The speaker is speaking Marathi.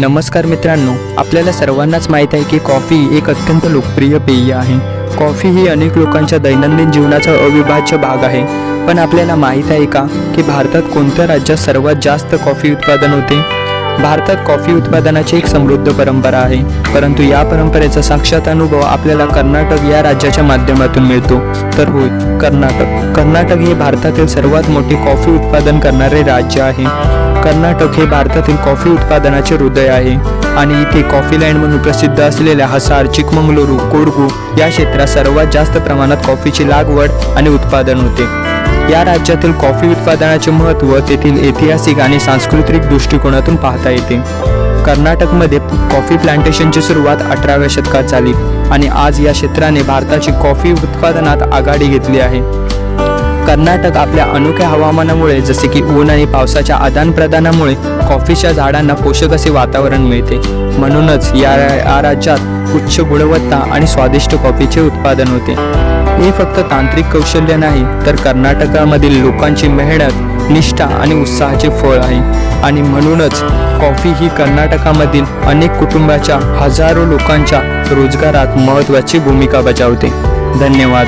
नमस्कार मित्रांनो आपल्याला सर्वांनाच माहीत आहे की कॉफी एक अत्यंत लोकप्रिय पेय आहे. कॉफी ही अनेक लोकांच्या दैनंदिन जीवनाचा अविभाज्य भाग आहे. पण आपल्याला माहीत आहे का की भारतात कोणत्या राज्यात सर्वात जास्त कॉफी उत्पादन होते? भारतात कॉफी उत्पादनाची एक समृद्ध परंपरा आहे. परंतु या परंपरेचा साक्षात अनुभव आपल्याला कर्नाटक या राज्याच्या माध्यमातून मिळतो. तर होय कर्नाटक कर्नाटक हे भारतातील सर्वात मोठे कॉफी उत्पादन करणारे राज्य आहे. कर्नाटक हे भारतातील कॉफी उत्पादनाचे हृदय आहे. आणि इथे कॉफी लँड म्हणून प्रसिद्ध असलेल्या हसार चिकमंगलुरू कोडगू या क्षेत्रात सर्वात जास्त प्रमाणात कॉफीची लागवड आणि उत्पादन होते. या राज्यातील कॉफी उत्पादनाचे महत्त्व तेथील ऐतिहासिक आणि सांस्कृतिक दृष्टिकोनातून पाहता येते. कर्नाटकमध्ये कॉफी प्लांटेशनची सुरुवात अठराव्या शतकात झाली आणि आज या क्षेत्राने भारताची कॉफी उत्पादनात आघाडी घेतली आहे. कर्नाटक आपल्या अनोख्या हवामानामुळे जसे की ऊन आणि पावसाच्या आदानप्रदानामुळे कॉफीच्या झाडांना पोषक असे वातावरण मिळते. म्हणूनच या या राज्यात उच्च गुणवत्ता आणि स्वादिष्ट कॉफीचे उत्पादन होते. हे फक्त तांत्रिक कौशल्य नाही तर कर्नाटकामधील लोकांची मेहनत निष्ठा आणि उत्साहाचे फळ आहे. आणि म्हणूनच कॉफी ही कर्नाटकामधील अनेक कुटुंबाच्या हजारो लोकांच्या रोजगारात महत्त्वाची भूमिका बजावते. धन्यवाद.